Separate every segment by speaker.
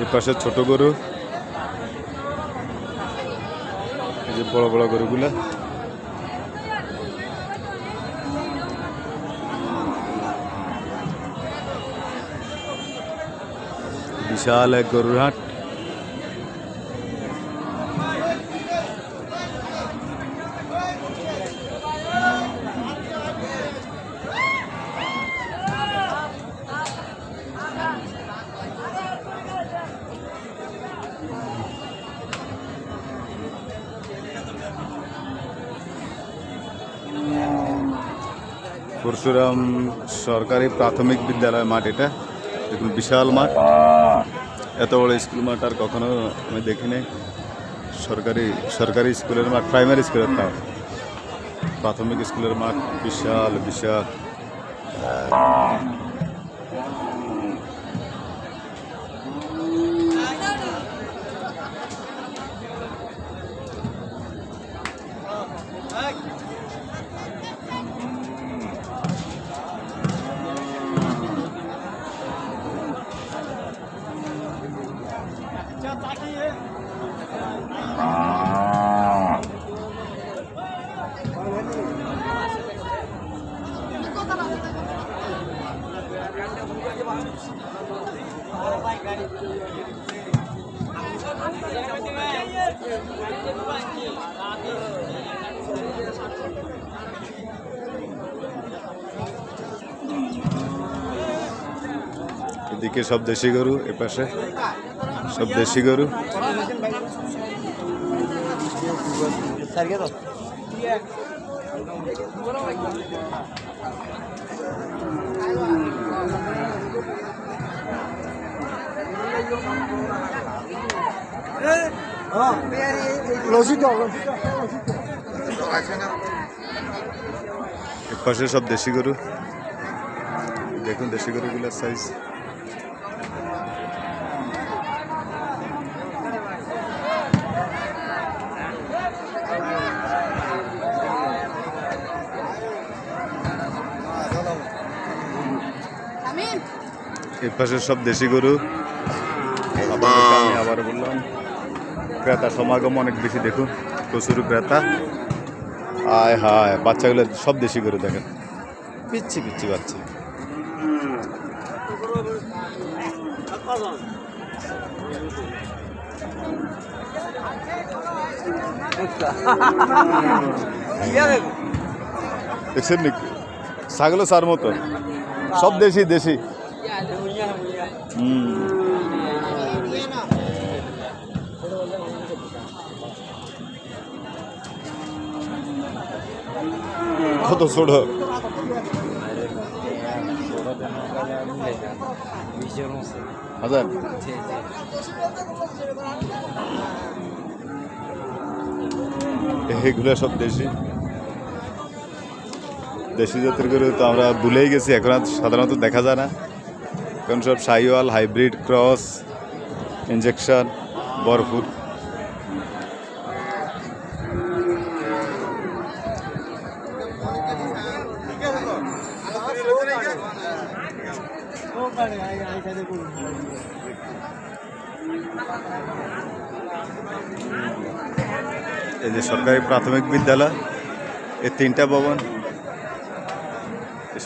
Speaker 1: এই পাশে ছোট গরু। এই যে বড় বড় গরুগুলা। বিশাল এক গরুর হাট। পরশুরাম সরকারি প্রাথমিক বিদ্যালয় মাঠ এটা। দেখুন, বিশাল মাঠ। এত বড় স্কুল মাঠ আর কখনো আমি দেখিনি। সরকারি সরকারি স্কুলের মাঠ, প্রাইমারি স্কুলের তাও প্রাথমিক স্কুলের মাঠ বিশাল বিশাল। এদিকে সব দেশি গরু এপাশে সব দেশি গরু। এপাশে সব দেশি গরু। দেখুন দেশি গরুগুলোর সাইজ পাশে সব দেশি গরু। আমি আবার বললাম ক্রেতা সমাগম অনেক বেশি দেখুন প্রচুর ক্রেতা। আয় হায় বাচ্চাগুলো সব দেশি গরু দেখেন। পিচ্ছি পিচ্ছি বাচ্চা। দেখছেন সার মতো। সব দেশি দেশি। কত ছোট হাজার এগুলো সব দেশি দেশি জাতের গরু তো আমরা ভুলেই গেছি এখন সাধারণত দেখা যায় না এখন সব সাইওয়াল হাইব্রিড ক্রস ইঞ্জেকশন ভরপুর এই যে সরকারি প্রাথমিক বিদ্যালয়, এই তিনটা ভবন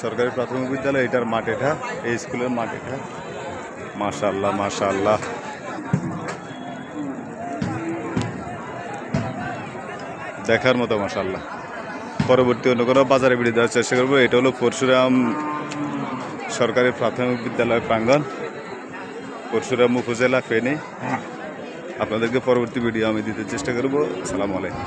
Speaker 1: সরকারি প্রাথমিক বিদ্যালয়, এটার মাঠ এটা, এই স্কুলের মাঠ এটা। মাশাল্লাহ মাশাল্লাহ দেখার মতো মাশাল্লাহ পরবর্তী অন্য কোনো বাজারে বেরিয়ে দেওয়ার চেষ্টা করব, এটা হলো পরশুরাম সরকারি প্রাথমিক বিদ্যালয় প্রাঙ্গণ, পরশুরাম উপজেলা, ফেনী। আপনাদেরকে পরবর্তী ভিডিও আমি দিতে চেষ্টা করব। সালাম আলাইকুম।